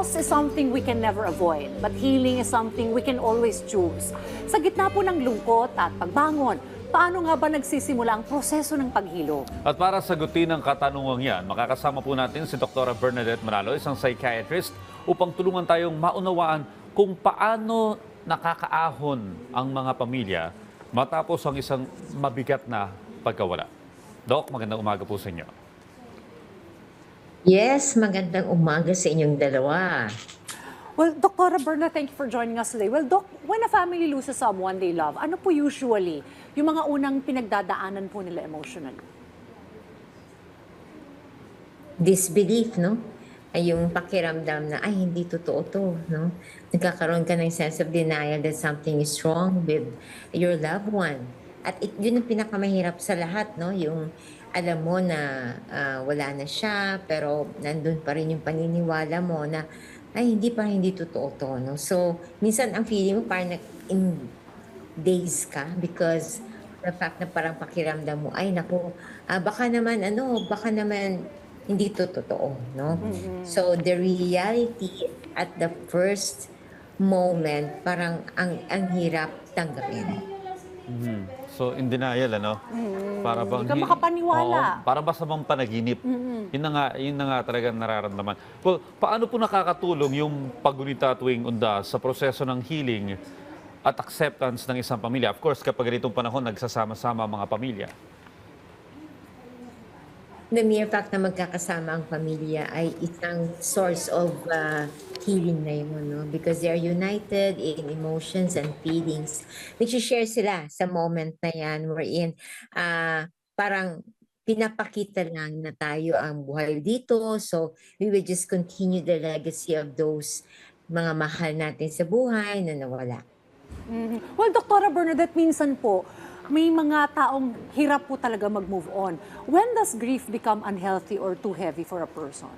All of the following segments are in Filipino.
Loss is something we can never avoid, but healing is something we can always choose. Sa gitna po ng lungkot at pagbangon, paano nga ba nagsisimula ang proseso ng paghilo? At para sagutin ang katanungang yan, makakasama po natin si Dr. Bernadette Manalo, isang psychiatrist, upang tulungan tayong maunawaan kung paano nakakaahon ang mga pamilya matapos ang isang mabigat na pagkawala. Doc, magandang umaga po sa inyo. Yes, magandang umaga sa inyong dalawa. Well, Dr. Berna, thank you for joining us today. Well, Doc, when a family loses someone they love, ano po usually yung mga unang pinagdadaanan po nila emotionally? Disbelief, no? Ay yung pakiramdam na, ay, hindi totoo to, no? Nagkakaroon ka ng sense of denial that something is wrong with your loved one. At it, yun ang pinakamahirap sa lahat, no? Yung alam mo na ah, wala na siya, pero nandun pa rin yung paniniwala mo na, ay, hindi pa hindi totoo to, no? So, minsan ang feeling mo parang nag- in days ka because the fact na parang pakiramdam mo, ay, naku, ah, baka naman, ano, baka naman hindi to totoo, no? So, the reality at the first moment, parang ang, ang hirap tanggapin. Mhm. So, in denial, ano? Para bang... Hindi ka makapaniwala. Oo, para ba sa mga panaginip? Yun na nga, yun na nga talaga nararamdaman. Well, paano po nakakatulong yung paggunita tuwing unda sa proseso ng healing at acceptance ng isang pamilya? Of course, kapag ganitong panahon, nagsasama-sama ang mga pamilya. The mere fact na magkakasama ang pamilya ay isang source of uh, healing na yun, no? Because they are united in emotions and feelings. Nag-share sila sa moment na yan wherein uh, parang pinapakita lang na tayo ang buhay dito. So, we will just continue the legacy of those mga mahal natin sa buhay na nawala. Mhm. Well, Dr. Bernadette, minsan po, may mga taong hirap po talaga mag-move on. When does grief become unhealthy or too heavy for a person?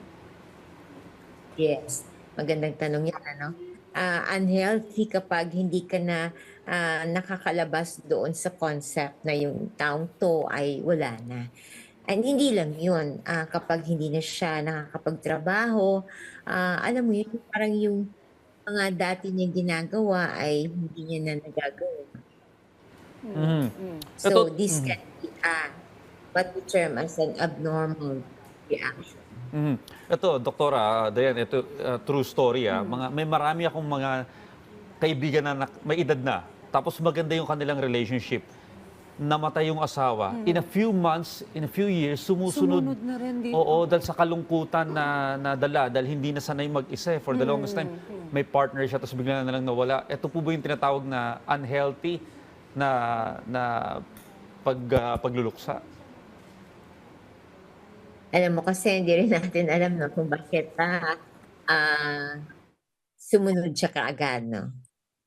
Yes, magandang tanong yan, ano? Ah, unhealthy kapag hindi ka na ah, nakakalabas doon sa concept na yung taong to ay wala na. And hindi lang yun, ah, kapag hindi na siya nakakapagtrabaho, ah, alam mo yun, parang yung mga dati niya ginagawa ay hindi niya na nagagawa. Mhm. So Ito- this Mhm. can be ah, what we term as an abnormal reaction. Mhm. Ito, Doktora Dayan, ito uh, true story. ah. Mga, may marami akong mga kaibigan na nak- may edad na. Tapos maganda yung kanilang relationship. Namatay yung asawa. In a few months, in a few years, sumusunod. Sumunod na rin dito. Oo, dahil sa kalungkutan na nadala, dahil hindi na sanay mag-isa eh, for the longest time. May partner siya, tapos bigla na lang nawala. Ito po ba yung tinatawag na unhealthy na na pag, ah, pagluluksa? Alam mo kasi hindi rin natin alam no kung bakit ah ah, sumunod siya kaagad no.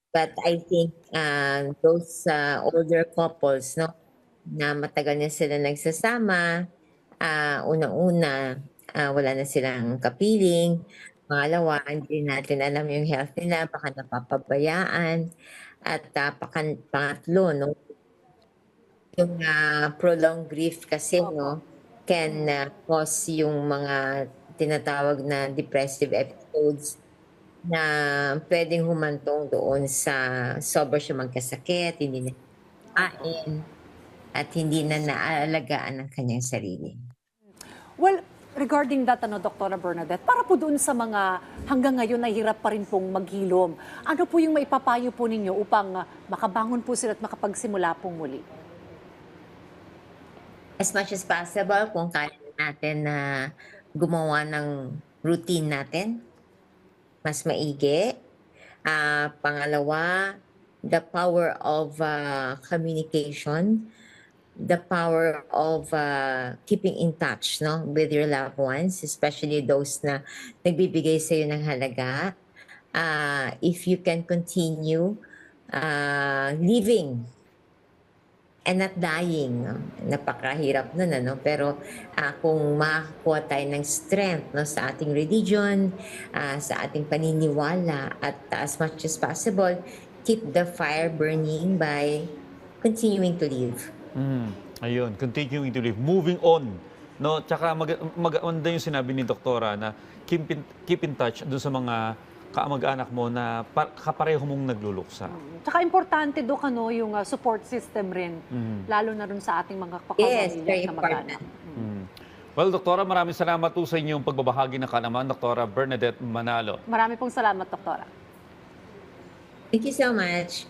But I think ah, those ah, older couples no na matagal na sila nagsasama, ah, unang-una ah, wala na silang kapiling. Pangalawa, hindi natin alam yung health nila, baka napapabayaan. At ah, pakan- pangatlo, no, yung ah, prolonged grief kasi no can uh, cause yung mga tinatawag na depressive episodes na pwedeng humantong doon sa sober siya magkasakit, hindi na kain, at hindi na naalagaan ang kanyang sarili. Well, regarding that, ano, Dr. Bernadette, para po doon sa mga hanggang ngayon ay hirap pa rin pong maghilom, ano po yung maipapayo po ninyo upang ah, makabangon po sila at makapagsimula pong muli? As much as possible, kung kaya natin na gumawa ng routine natin, mas maigi. Ah, pangalawa, the power of ah, communication, the power of ah, keeping in touch no, with your loved ones, especially those na nagbibigay sa iyo ng halaga. Ah, if you can continue ah, living and not dying. No? Napakahirap nun, ano? Pero ah, kung makakuha tayo ng strength no, sa ating religion, ah, sa ating paniniwala, at as much as possible, keep the fire burning by continuing to live. Mm, ayun, continuing to live, moving on No, tsaka mag, maganda yung sinabi ni doktora na keep in, keep in touch dun sa mga kaamag-anak mo na pa, kapareho mong nagluluksa. Tsaka importante do kano yung ah, support system rin, Mm. lalo na rin sa ating mga Yes, very kapamilya na mag-anak. important. Mm. Well, doktora, maraming salamat po sa inyong pagbabahagi ng kalaman, doktora Bernadette Manalo. Marami pong salamat, Doktora. Thank you so much.